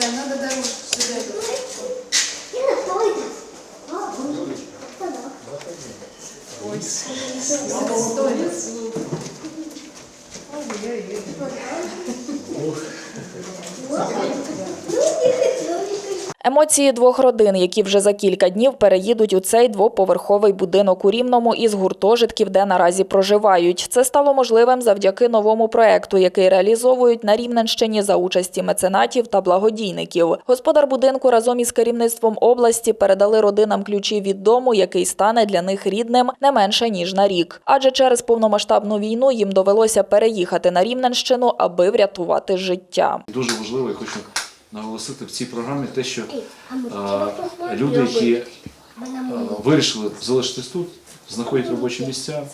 Лен, надо дорогу сюда. Ой, сторис. Емоції двох родин, які вже за кілька днів переїдуть у цей двоповерховий будинок у Рівному із гуртожитків, де наразі проживають. Це стало можливим завдяки новому проекту, який реалізовують на Рівненщині за участі меценатів та благодійників. Господар будинку разом із керівництвом області передали родинам ключі від дому, який стане для них рідним не менше ніж на рік. Адже через повномасштабну війну їм довелося переїхати на Рівненщину, аби врятувати життя. Дуже важливо, я хочу наголосити в цій програмі те, що а, люди, які а, вирішили залишитись тут, знаходять робочі місця,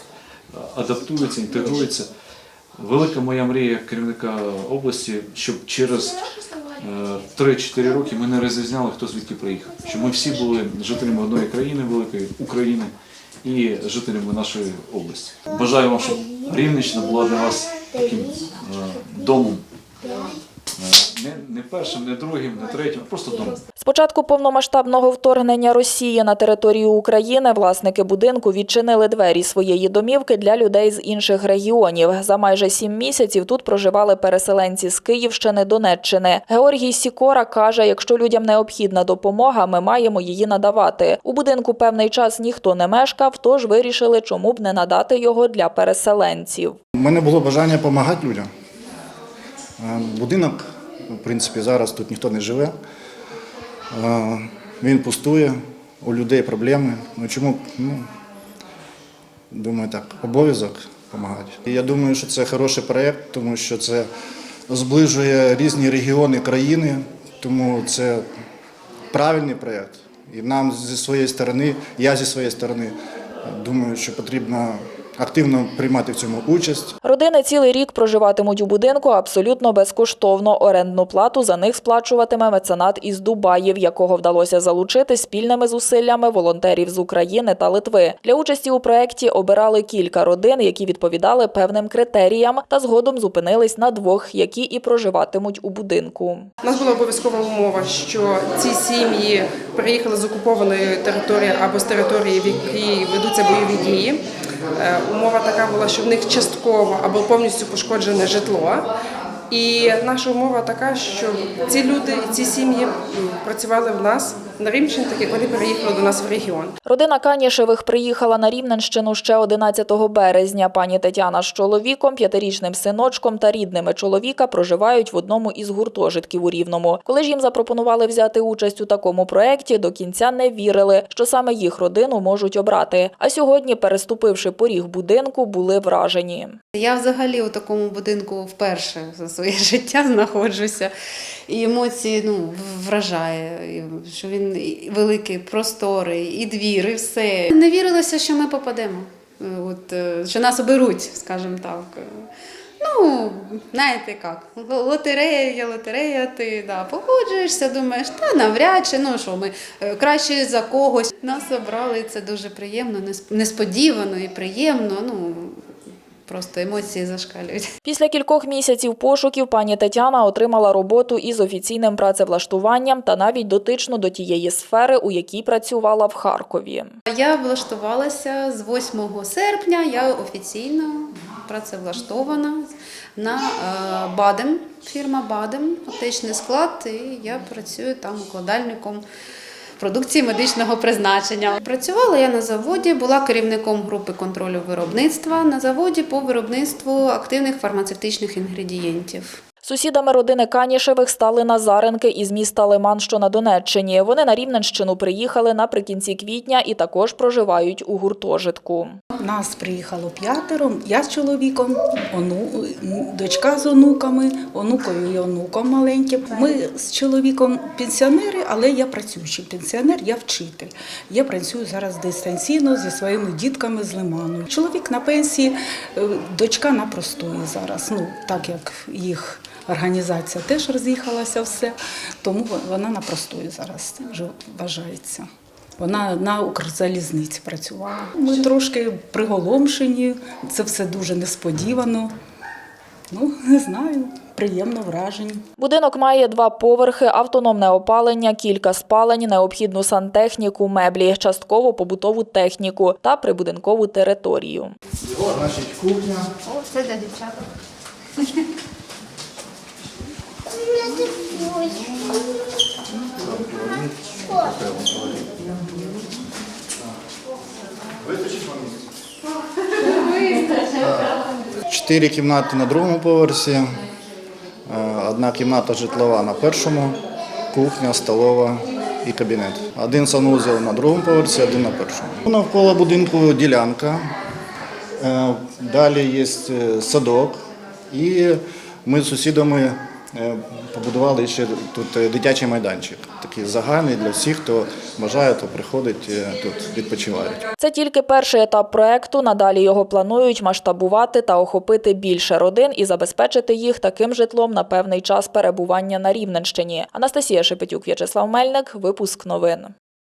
адаптуються, інтегруються. Велика моя мрія як керівника області, щоб через е, 3-4 роки ми не розрізняли, хто звідки приїхав. Щоб ми всі були жителями одної країни, великої України і жителями нашої області. Бажаю вам, щоб Рівненщина була для вас таким е, домом. Не, не першим, не другим, не третім, просто домом. З початку повномасштабного вторгнення Росії на територію України власники будинку відчинили двері своєї домівки для людей з інших регіонів. За майже сім місяців тут проживали переселенці з Київщини, Донеччини. Георгій Сікора каже, якщо людям необхідна допомога, ми маємо її надавати. У будинку певний час ніхто не мешкав, тож вирішили, чому б не надати його для переселенців. У мене було бажання допомагати людям. Е, Будинок, в принципі, зараз тут ніхто не живе. Е, Він пустує, у людей проблеми. Ну чому? Ну, думаю, так, обов'язок допомагати. Я думаю, що це хороший проєкт, тому що це зближує різні регіони країни, тому це правильний проєкт. І нам зі своєї сторони, я зі своєї сторони, думаю, що потрібно активно приймати в цьому участь. Родини цілий рік проживатимуть у будинку абсолютно безкоштовно. Орендну плату за них сплачуватиме меценат із Дубаїв, якого вдалося залучити спільними зусиллями волонтерів з України та Литви. Для участі у проєкті обирали кілька родин, які відповідали певним критеріям, та згодом зупинились на двох, які і проживатимуть у будинку. У нас була обов'язкова умова, що ці сім'ї приїхали з окупованої території або з території, в якій ведуться бойові дії. Е, Умова така була, що в них частково або повністю пошкоджене житло. І наша умова така, що ці люди і ці сім'ї працювали в нас на Рівненщині, так як вони переїхали до нас в регіон. Родина Канішевих приїхала на Рівненщину ще 11 березня. Пані Тетяна з чоловіком, п'ятирічним синочком та рідними чоловіка проживають в одному із гуртожитків у Рівному. Коли ж їм запропонували взяти участь у такому проєкті, до кінця не вірили, що саме їх родину можуть обрати. А сьогодні, переступивши поріг будинку, були вражені. Я взагалі у такому будинку вперше за своє життя знаходжуся. І емоції ну, вражає, що він і великий, просторий, і двір, і все. Не вірилося, що ми попадемо, Е, От, е, що нас оберуть, скажімо так. Ну, знаєте як, лотерея лотерея, ти да, погоджуєшся, думаєш, та навряд чи, ну що ми е, краще за когось. Нас обрали, це дуже приємно, несподівано і приємно. Ну, просто емоції зашкалюють. Pісля кількох місяців пошуків пані Тетяна отримала роботу із офіційним працевлаштуванням та навіть дотично до тієї сфери, у якій працювала в Харкові. Я влаштувалася з 8 серпня. Я офіційно працевлаштована на е, Бадем, фірма Бадем, аптечний склад, і я працюю там укладальником. Продукції медичного призначення. Працювала я на заводі, була керівником групи контролю виробництва на заводі по виробництву активних фармацевтичних інгредієнтів. Сусідами родини Канішевих стали Назаренки із міста Лиман, що на Донеччині. Вони на Рівненщину приїхали наприкінці квітня і також проживають у гуртожитку. Нас приїхало п'ятеро, я з чоловіком, ону, дочка з онуками, онукою і онуком маленьким. Ми з чоловіком пенсіонери, але я працюючий пенсіонер, я вчитель. Я працюю зараз дистанційно зі своїми дітками з Лиману. Чоловік на пенсії, е, дочка на простої зараз. Ну так як їх організація теж роз'їхалася все, тому вона на простої зараз вважається. Вона на Укрзалізниці працювала. Ми трошки приголомшені, це все дуже несподівано. Ну, не знаю, приємно вражені. Будинок має два поверхи, автономне опалення, кілька спалень, необхідну сантехніку, меблі, частково побутову техніку та прибудинкову територію. Значить, кухня. О, це для дівчат. Чотири кімнати на другому поверсі, е, одна кімната житлова на першому, кухня, столова і кабінет. Один санузел на другому поверсі, один на першому. Навколо будинку ділянка, е, далі є е, садок, і ми з сусідами побудували ще тут е, дитячий майданчик. Такий загальний для всіх, хто бажає, то приходить е, тут відпочивають. Це тільки перший етап проекту. Надалі його планують масштабувати та охопити більше родин і забезпечити їх таким житлом на певний час перебування на Рівненщині. Анастасія Шепетюк, В'ячеслав Мельник, випуск новин.